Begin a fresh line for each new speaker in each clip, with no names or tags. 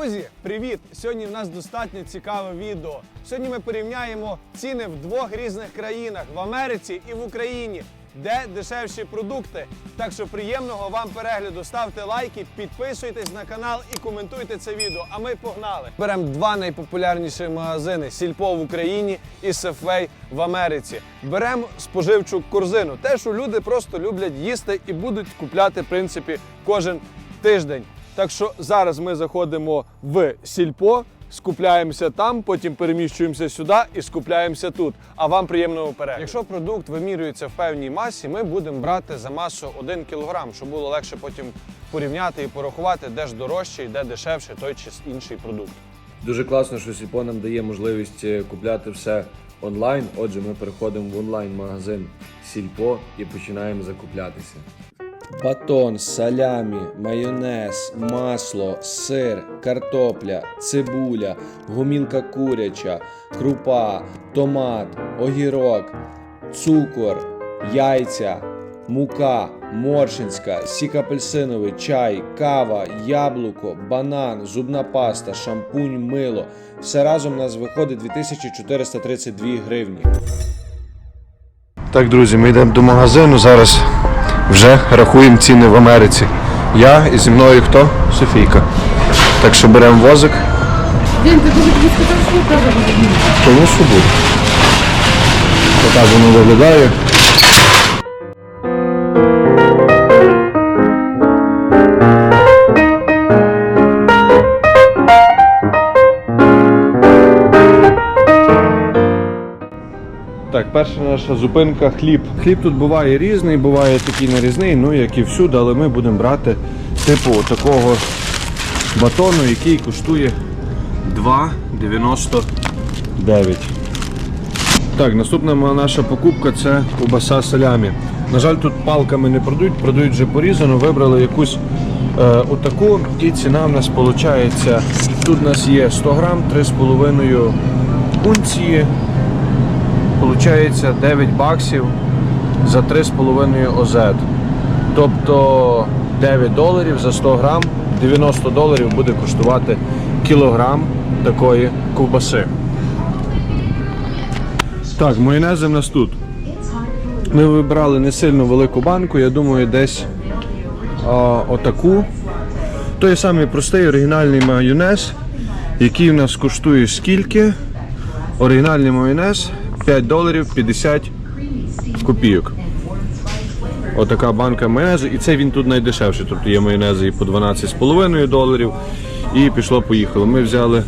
Друзі, привіт! Сьогодні в нас достатньо цікаве відео. Сьогодні ми порівняємо ціни в двох різних країнах в Америці і в Україні, де дешевші продукти. Так що приємного вам перегляду. Ставте лайки, підписуйтесь на канал і коментуйте це відео. А ми погнали. Беремо два найпопулярніші магазини: Сільпо в Україні і Сефвей в Америці. Беремо споживчу корзину. Те, що люди просто люблять їсти і будуть купляти, в принципі, кожен тиждень. Так що зараз ми заходимо в сільпо, скупляємося там, потім переміщуємося сюди і скупляємося тут. А вам приємного перегляду. Якщо продукт вимірюється в певній масі, ми будемо брати за масу 1 кг, щоб було легше потім порівняти і порахувати, де ж дорожче і де дешевше той чи інший продукт.
Дуже класно, що Сільпо нам дає можливість е, купляти все онлайн. Отже, ми переходимо в онлайн-магазин Сільпо і починаємо закуплятися. Батон, салямі, майонез, масло, сир, картопля, цибуля, гумілка куряча, крупа, томат, огірок, цукор, яйця, мука, моршинська, сік апельсиновий, чай, кава, яблуко, банан, зубна паста, шампунь, мило. Все разом у нас виходить 2432 гривні.
Так, друзі, ми йдемо до магазину. Зараз вже рахуємо ціни в Америці. Я і зі мною хто? Софійка. Так що беремо возик.
Він, ти дуже близько там я.
Тому що буде. Так воно виглядає. Перша наша зупинка хліб. Хліб тут буває різний, буває такий нарізний, ну як і всюди, але ми будемо брати типу такого батону, який коштує 2,99. Так, наступна наша покупка це ковбаса салямі. На жаль, тут палками не продають, продають вже порізану. Вибрали якусь е, отаку, і ціна в нас виходить. Тут у нас є 100 грам, 3,5 унції. Получається 9 баксів за 3,5 ОЗ. Тобто 9 доларів за 100 грам, 90 доларів буде коштувати кілограм такої ковбаси. Так, майонези в нас тут. Ми вибрали не сильно велику банку, я думаю, десь а, отаку. Той самий простий оригінальний майонез, який в нас коштує скільки? Оригінальний майонез 5 доларів 50 копійок. Отака банка майонезу, і це він тут найдешевший. Тобто є майонези і по 12,5 доларів. І пішло-поїхало. Ми взяли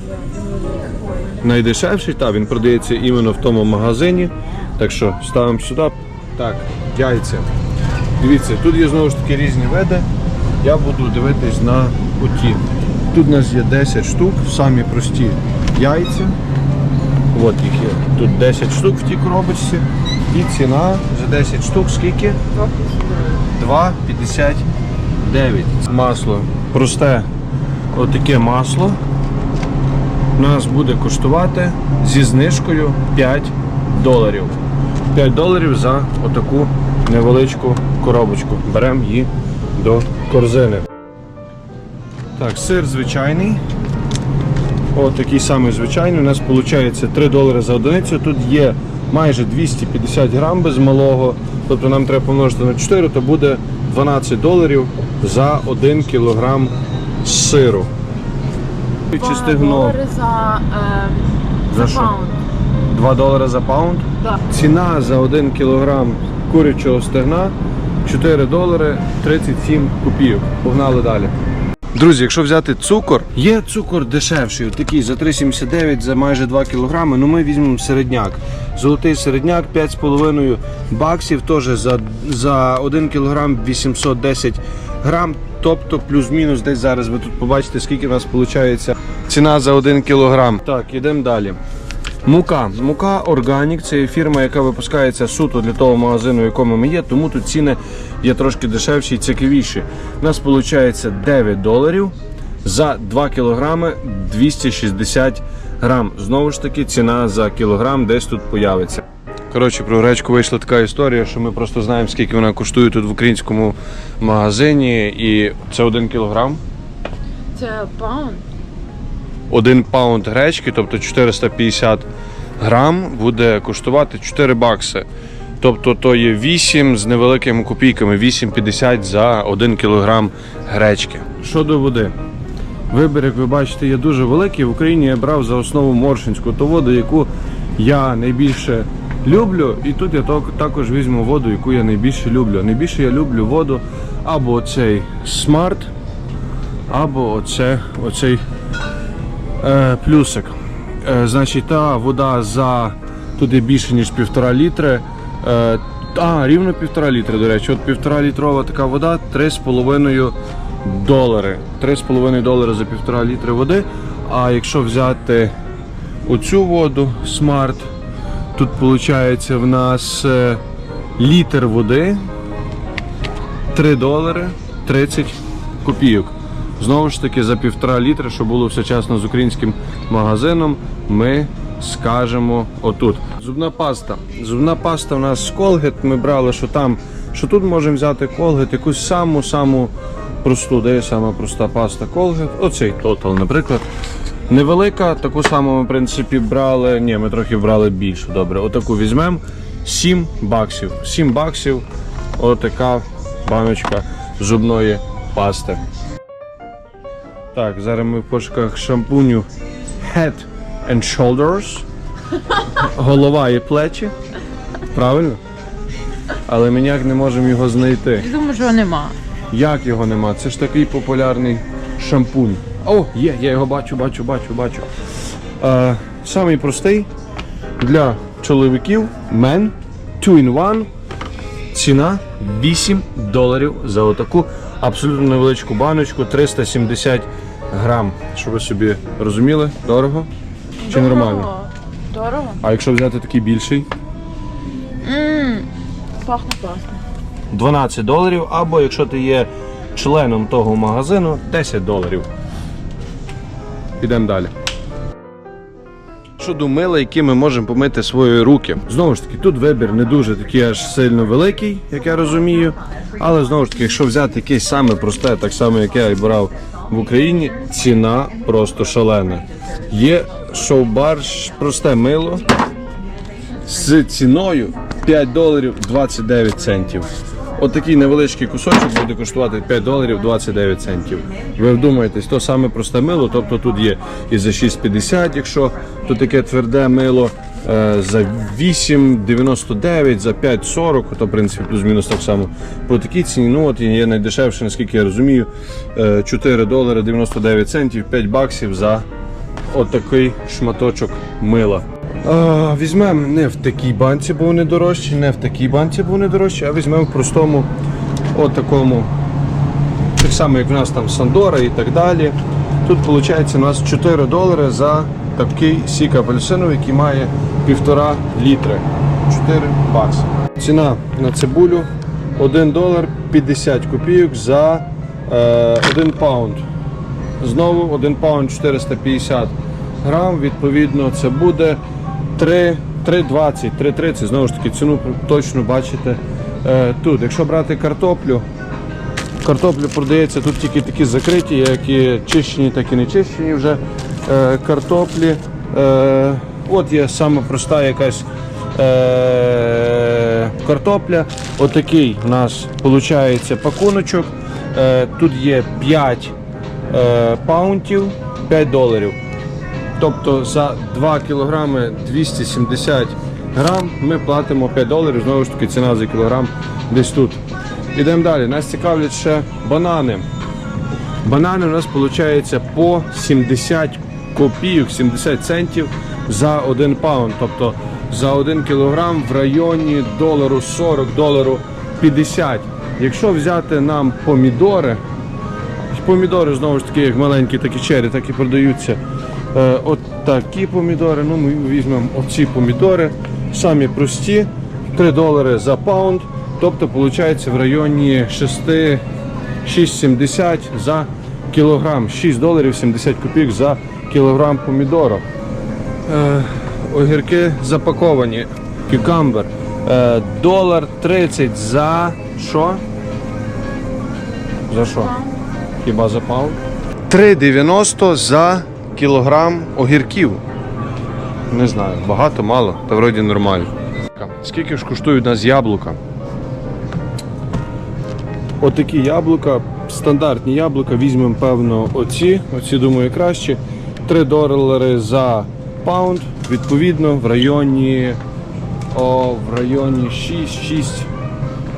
найдешевший, та він продається іменно в тому магазині. Так що ставимо сюди. Так, яйця. Дивіться, тут є знову ж таки різні види. Я буду дивитись на оті. Тут у нас є 10 штук, самі прості яйця. От їх є. Тут 10 штук в тій коробочці. І ціна за 10 штук скільки? 2,59. Масло. Просте отаке масло. У нас буде коштувати зі знижкою 5 доларів. 5 доларів за отаку невеличку коробочку. Беремо її до корзини. Так, сир звичайний. О, такий самий звичайний. У нас виходить 3 долари за одиницю. Тут є майже 250 грам без малого. Тобто нам треба помножити на 4, то буде 12 доларів за 1 кілограм сиру. Чи стегно?
долари за, е,
За
за,
що?
паунд.
2 долари за паунд.
Да.
Ціна за 1 кілограм курячого стегна 4 долари 37 копійок. Погнали далі. Друзі, якщо взяти цукор, є цукор дешевший, такий за 3,79 за майже 2 кілограми. Ну ми візьмемо середняк. Золотий середняк 5,5 баксів, теж за, за 1 кілограм 810 грам. Тобто плюс-мінус десь зараз ви тут побачите, скільки у нас виходить ціна за 1 кілограм. Так, йдемо далі. Мука. Мука Органік це фірма, яка випускається суто для того магазину, в якому ми є, тому тут ціни є трошки дешевші і цікавіші. У нас виходить 9 доларів за 2 кілограми 260 грам. Знову ж таки, ціна за кілограм десь тут появиться. Коротше, про гречку вийшла така історія, що ми просто знаємо, скільки вона коштує тут в українському магазині, і це 1 кілограм.
Це паунд.
Один паунд гречки, тобто 450 грам, буде коштувати 4 бакси. Тобто то є 8 з невеликими копійками, 8,50 за 1 кілограм гречки. Щодо води. Вибір, як ви бачите, є дуже великий. В Україні я брав за основу моршинську ту воду, яку я найбільше люблю. І тут я також візьму воду, яку я найбільше люблю. Найбільше я люблю воду або оцей смарт, або оце, оцей е, плюсик. Е, значить, та вода за туди більше, ніж півтора літри. Е, а, рівно півтора літри, до речі. От півтора літрова така вода 3,5 долари. 3,5 долари за півтора літри води. А якщо взяти оцю воду Smart, тут виходить в нас літр води 3 долари 30 копійок. Знову ж таки, за півтора літра, щоб було все чесно з українським магазином, ми скажемо отут. Зубна паста. Зубна паста у нас з Colgate. Ми брали, що там, що тут можемо взяти Colgate, якусь саму-саму просту, де є сама проста паста Colgate. Оцей Total, наприклад. Невелика, таку саму ми, в принципі, брали. Ні, ми трохи брали більше. Добре, отаку візьмемо. 7 баксів. 7 баксів. Отака баночка зубної пасти. Так, зараз ми в пошуках шампуню Head and Shoulders. Голова і плечі. Правильно? Але ми ніяк не можемо його знайти.
Я думаю, що нема.
Як його нема? Це ж такий популярний шампунь. О, є, я його бачу, бачу, бачу, бачу. Е, самий простий для чоловіків Men 2 in 1. Ціна 8 доларів за отаку абсолютно невеличку баночку 370 грам. Щоб ви собі розуміли, дорого чи нормально?
Дорого.
А якщо взяти такий більший?
Пахне класно.
12 доларів, або якщо ти є членом того магазину, 10 доларів. Підемо далі. Щодо мила, які ми можемо помити свої руки. Знову ж таки, тут вибір не дуже такий аж сильно великий, як я розумію. Але знову ж таки, якщо взяти якесь саме просте, так само як я і брав в Україні, ціна просто шалена. Є шоу-бар, просте мило з ціною 5 доларів 29 центів. Отакий невеличкий кусочок буде коштувати 5 доларів 29 центів. Ви вдумаєтесь, то саме просте мило, тобто тут є і за 6,50, якщо тут таке тверде мило, за 8,99, за 5,40, то в принципі плюс-мінус так само. По такій ціні, ну от є найдешевше, наскільки я розумію, е, 4 долари 99 центів, 5 баксів за отакий шматочок мила. А, візьмемо не в такій банці, бо вони дорожчі, не в такій банці, бо вони дорожчі, а візьмемо в простому от такому, так само як в нас там Сандора і так далі. Тут виходить у нас 4 долари за такий сік апельсиновий, який має півтора літри. 4 бакси. Ціна на цибулю 1 долар 50 копійок за е, 1 паунд. Знову 1 паунд 450 грам, відповідно, це буде 3,20, 3,30. Знову ж таки, ціну точно бачите е, тут. Якщо брати картоплю, картоплю продається тут тільки такі закриті, як і чищені, так і не чищені вже картоплі. Е, от є саме проста якась е, картопля. Отакий у нас виходить пакуночок. Е, тут є 5 е, паунтів 5 доларів. Тобто за 2 кілограми 270 грам ми платимо 5 доларів. Знову ж таки, ціна за кілограм десь тут. Ідемо далі. Нас цікавлять ще банани. Банани у нас виходить по 70 копійок, 70 центів за 1 паунд. Тобто за 1 кілограм в районі долару 40, долару 50. Якщо взяти нам помідори, Помідори знову ж таки, як маленькі, так і чері, так і продаються. Е, от такі помідори. Ну, ми візьмемо оці помідори. Самі прості, 3 долари за паунд. Тобто, виходить в районі 6, 6,70 за кілограм. 6 доларів 70 копійок за кілограм помідору. Е, огірки запаковані. Кюкамбер. Е, долар 30 за що? За що? Хіба за паунд? 3,90 за кілограм огірків. Не знаю, багато, мало, та вроді нормально. Скільки ж коштують у нас яблука? Отакі яблука, стандартні яблука, візьмемо, певно, оці. Оці, думаю, краще. 3 долари за паунд, відповідно, в районі. О, в районі 6, 6,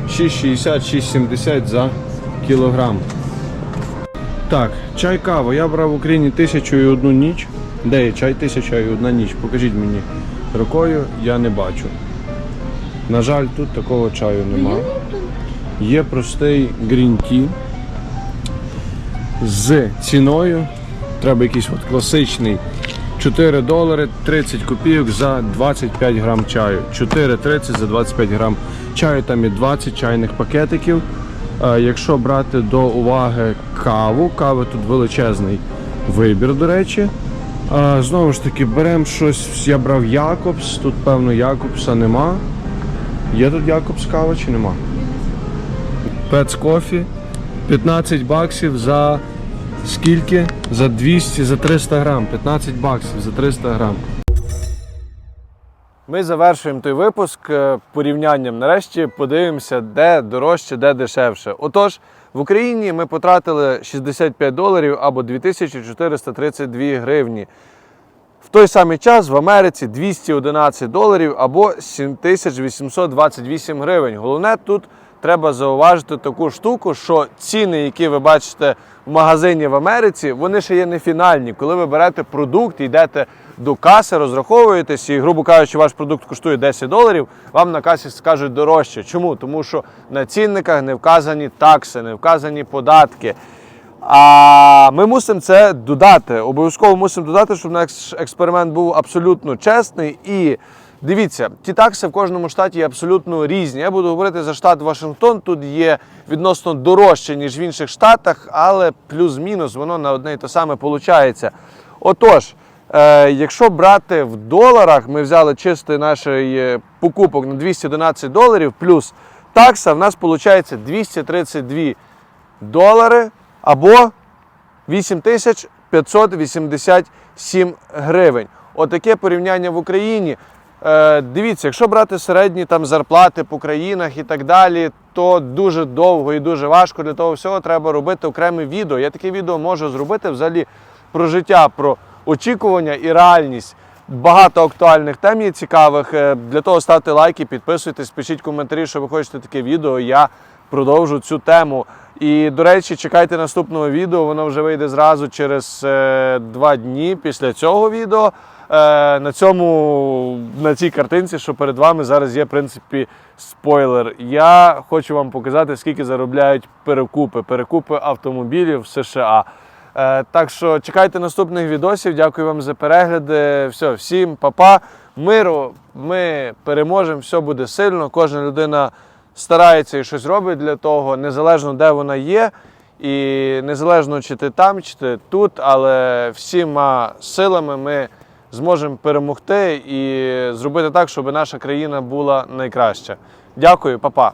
6,60, 6,70 за кілограм. Так, чай кава. Я брав в Україні тисячу і одну ніч. Де є чай тисяча і одна ніч? Покажіть мені рукою, я не бачу. На жаль, тут такого чаю нема. Є простий грін-ті з ціною. Треба якийсь от класичний 4 долари 30 копійок за 25 грам чаю. 4,30 за 25 грам чаю. Там є 20 чайних пакетиків. Е, Якщо брати до уваги каву, кави тут величезний вибір, до речі. Е, Знову ж таки, беремо щось. Я брав Якобс, тут певно Якобса нема. Є тут Якобс кава чи нема? Пец кофі 15 баксів за скільки? За 200, за 300 грам. 15 баксів за 300 грам. Ми завершуємо той випуск е, порівнянням. Нарешті подивимося, де дорожче, де дешевше. Отож, в Україні ми потратили 65 доларів або 2432 гривні. В той самий час в Америці 211 доларів або 7828 гривень. Головне тут треба зауважити таку штуку, що ціни, які ви бачите в магазині в Америці, вони ще є не фінальні. Коли ви берете продукт йдете до каси, розраховуєтесь, і, грубо кажучи, ваш продукт коштує 10 доларів, вам на касі скажуть дорожче. Чому? Тому що на цінниках не вказані такси, не вказані податки. А ми мусимо це додати. Обов'язково мусимо додати, щоб наш експеримент був абсолютно чесний. І дивіться, ті такси в кожному штаті є абсолютно різні. Я буду говорити за штат Вашингтон. Тут є відносно дорожче, ніж в інших штатах, але плюс-мінус воно на одне і те саме виходить. Отож, е, якщо брати в доларах, ми взяли чистий наш е, покупок на 211 доларів, плюс такса, в нас виходить 232 долари або 8587 гривень. Отаке порівняння в Україні. Е, дивіться, якщо брати середні там зарплати по країнах і так далі, то дуже довго і дуже важко. Для того всього треба робити окреме відео. Я таке відео можу зробити взагалі про життя, про очікування і реальність. Багато актуальних тем є цікавих. Е, Для того ставте лайки, підписуйтесь, пишіть коментарі, що ви хочете таке відео. Я продовжу цю тему. І, до речі, чекайте наступного відео, воно вже вийде зразу через е, два дні після цього відео. Е, на цьому, на цій картинці, що перед вами зараз є, в принципі, спойлер. Я хочу вам показати, скільки заробляють перекупи, перекупи автомобілів в США. Е, так що чекайте наступних відосів. Дякую вам за перегляди. Все, всім па-па, миру. Ми переможемо, все буде сильно. Кожна людина старається і щось робить для того, незалежно де вона є. І незалежно чи ти там, чи ти тут, але всіма силами ми зможемо перемогти і зробити так, щоб наша країна була найкраща. Дякую, па-па.